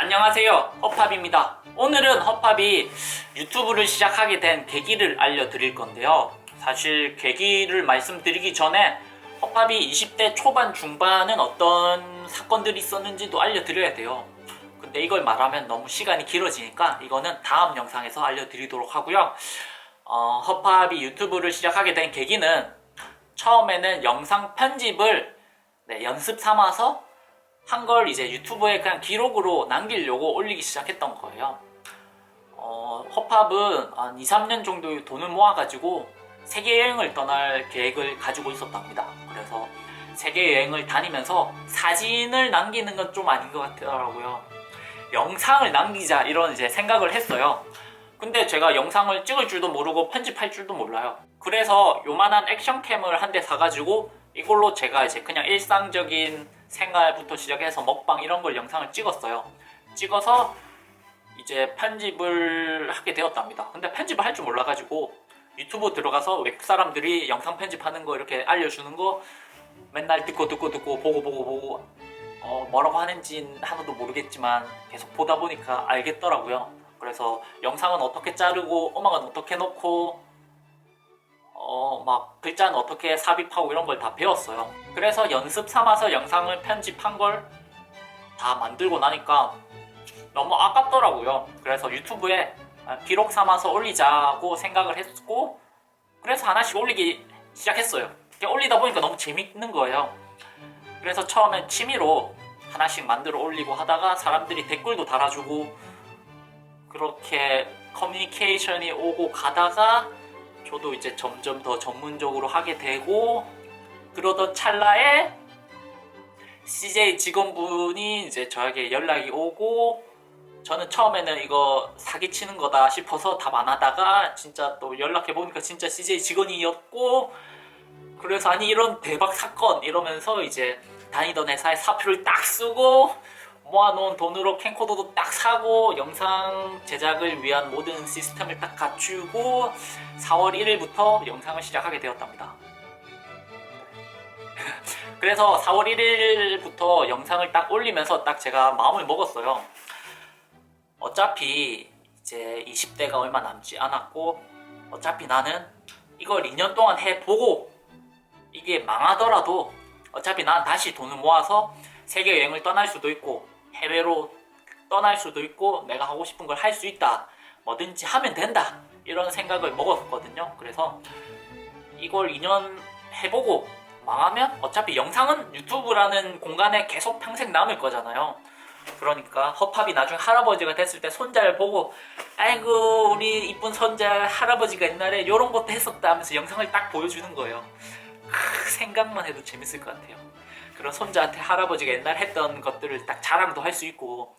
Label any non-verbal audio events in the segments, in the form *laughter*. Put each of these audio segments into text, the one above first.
안녕하세요. 허팝입니다. 오늘은 허팝이 유튜브를 시작하게 된 계기를 알려드릴 건데요. 사실 계기를 말씀드리기 전에 허팝이 20대 초반 중반은 어떤 사건들이 있었는지도 알려드려야 돼요. 근데 이걸 말하면 너무 시간이 길어지니까 이거는 다음 영상에서 알려드리도록 하고요. 어, 허팝이 유튜브를 시작하게 된 계기는 처음에는 영상 편집을 네, 연습 삼아서 한 걸 이제 유튜브에 그냥 기록으로 남기려고 올리기 시작했던 거예요. 어, 허팝은 한 2, 3년 정도 돈을 모아가지고 세계 여행을 떠날 계획을 가지고 있었답니다. 그래서 세계 여행을 다니면서 사진을 남기는 건 좀 아닌 것 같더라고요. 영상을 남기자 이런 이제 생각을 했어요. 근데 제가 영상을 찍을 줄도 모르고 편집할 줄도 몰라요. 그래서 요만한 액션캠을 한 대 사가지고 이걸로 제가 이제 그냥 일상적인 생활부터 시작해서 먹방 이런 걸 영상을 찍었어요. 찍어서 이제 편집을 하게 되었답니다. 근데 편집을 할 줄 몰라가지고 유튜브 들어가서 외국 사람들이 영상 편집하는 거 이렇게 알려주는 거 맨날 듣고 듣고 듣고 보고 보고 보고 어, 뭐라고 하는진 하나도 모르겠지만 계속 보다 보니까 알겠더라고요. 그래서 영상은 어떻게 자르고 음악은 어떻게 넣고 어, 막 글자는 어떻게 삽입하고 이런 걸 다 배웠어요. 그래서 연습 삼아서 영상을 편집한 걸 다 만들고 나니까 너무 아깝더라고요. 그래서 유튜브에 기록 삼아서 올리자고 생각을 했고 그래서 하나씩 올리기 시작했어요. 올리다 보니까 너무 재밌는 거예요. 그래서 처음엔 취미로 하나씩 만들어 올리고 하다가 사람들이 댓글도 달아주고 그렇게 커뮤니케이션이 오고 가다가 저도 이제 점점 더 전문적으로 하게 되고 그러던 찰나에 CJ 직원분이 이제 저에게 연락이 오고 저는 처음에는 이거 사기치는 거다 싶어서 답 안 하다가 진짜 또 연락해 보니까 진짜 CJ 직원이었고 그래서 아니 이런 대박 사건 이러면서 이제 다니던 회사에 사표를 딱 쓰고 모아놓은 돈으로 캠코더도 딱 사고 영상 제작을 위한 모든 시스템을 딱 갖추고 4월 1일부터 영상을 시작하게 되었답니다. *laughs* 그래서 4월 1일부터 영상을 딱 올리면서 딱 제가 마음을 먹었어요. 어차피 이제 20대가 얼마 남지 않았고 어차피 나는 이걸 2년 동안 해보고 이게 망하더라도 어차피 난 다시 돈을 모아서 세계 여행을 떠날 수도 있고 해외로 떠날 수도 있고 내가 하고 싶은 걸 할 수 있다. 뭐든지 하면 된다. 이런 생각을 먹었거든요. 그래서 이걸 2년 해보고 망하면 어차피 영상은 유튜브라는 공간에 계속 평생 남을 거잖아요. 그러니까 허팝이 나중에 할아버지가 됐을 때 손자를 보고 아이고 우리 이쁜 손자 할아버지가 옛날에 이런 것도 했었다 하면서 영상을 딱 보여주는 거예요. 크, 생각만 해도 재밌을 것 같아요. 그런 손자한테 할아버지가 옛날 했던 것들을 딱 자랑도 할 수 있고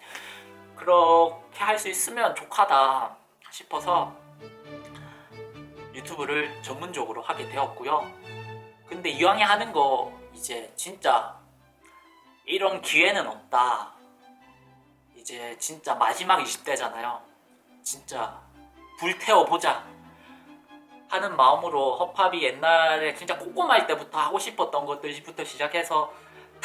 그렇게 할 수 있으면 좋하다 싶어서 유튜브를 전문적으로 하게 되었고요. 근데 이왕에 하는 거 이제 진짜 이런 기회는 없다. 이제 진짜 마지막 20대잖아요. 진짜 불태워 보자. 하는 마음으로 허팝이 옛날에 진짜 꼬꼬마일 때부터 하고 싶었던 것들부터 시작해서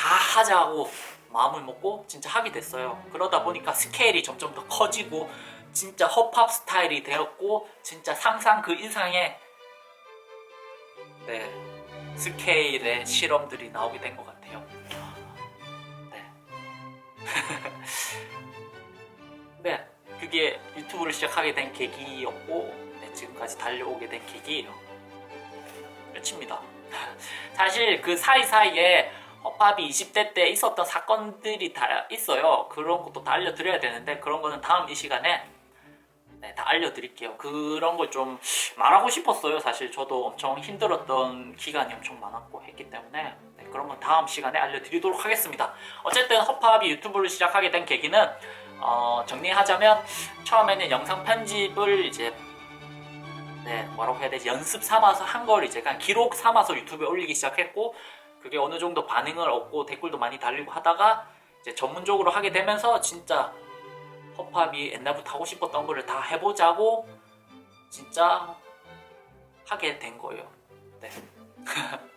다 하자고 마음을 먹고 진짜 하게 됐어요. 그러다 보니까 스케일이 점점 더 커지고 진짜 허팝 스타일이 되었고 진짜 상상 그 이상의 네 스케일의 실험들이 나오게 된 것 같아요. 네. *laughs* 네, 그게 유튜브를 시작하게 된 계기였고 네, 지금까지 달려오게 된 계기예요. 끝입니다. *laughs* 사실 그 사이사이에 허팝이 20대 때 있었던 사건들이 다 있어요. 그런 것도 다 알려드려야 되는데 그런 거는 다음 이 시간에 네, 다 알려드릴게요. 그런 걸 좀 말하고 싶었어요. 사실 저도 엄청 힘들었던 기간이 엄청 많았고 했기 때문에 네, 그런 건 다음 시간에 알려드리도록 하겠습니다. 어쨌든 허팝이 유튜브를 시작하게 된 계기는 어, 정리하자면 처음에는 영상 편집을 이제 네 뭐라고 해야 되지 연습 삼아서 한 걸 이제 그냥 기록 삼아서 유튜브에 올리기 시작했고 그게 어느 정도 반응을 얻고 댓글도 많이 달리고 하다가 이제 전문적으로 하게 되면서 진짜 허팝이 옛날부터 하고 싶었던 거를 다 해보자고 진짜 하게 된 거예요. 네.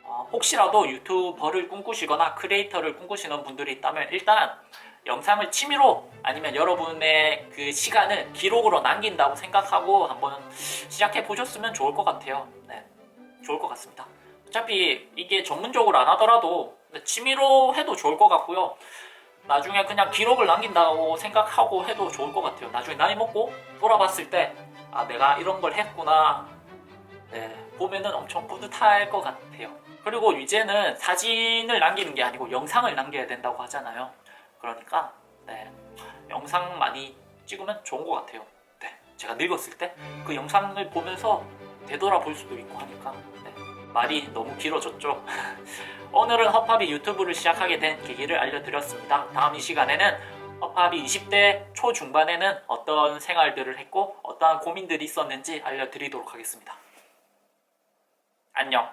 어, *laughs* 혹시라도 유튜버를 꿈꾸시거나 크리에이터를 꿈꾸시는 분들이 있다면 일단 영상을 취미로 아니면 여러분의 그 시간을 기록으로 남긴다고 생각하고 한번 시작해 보셨으면 좋을 것 같아요. 네, 좋을 것 같습니다. 어차피 이게 전문적으로 안 하더라도 취미로 해도 좋을 것 같고요. 나중에 그냥 기록을 남긴다고 생각하고 해도 좋을 것 같아요. 나중에 나이 먹고 돌아봤을 때, 아, 내가 이런 걸 했구나. 네, 보면은 엄청 뿌듯할 것 같아요. 그리고 이제는 사진을 남기는 게 아니고 영상을 남겨야 된다고 하잖아요. 그러니까, 네, 영상 많이 찍으면 좋은 것 같아요. 네, 제가 늙었을 때 그 영상을 보면서 되돌아볼 수도 있고 하니까, 네, 말이 너무 길어졌죠. *laughs* 오늘은 허팝이 유튜브를 시작하게 된 계기를 알려드렸습니다. 다음 이 시간에는 허팝이 20대 초중반에는 어떤 생활들을 했고 어떠한 고민들이 있었는지 알려드리도록 하겠습니다. 안녕.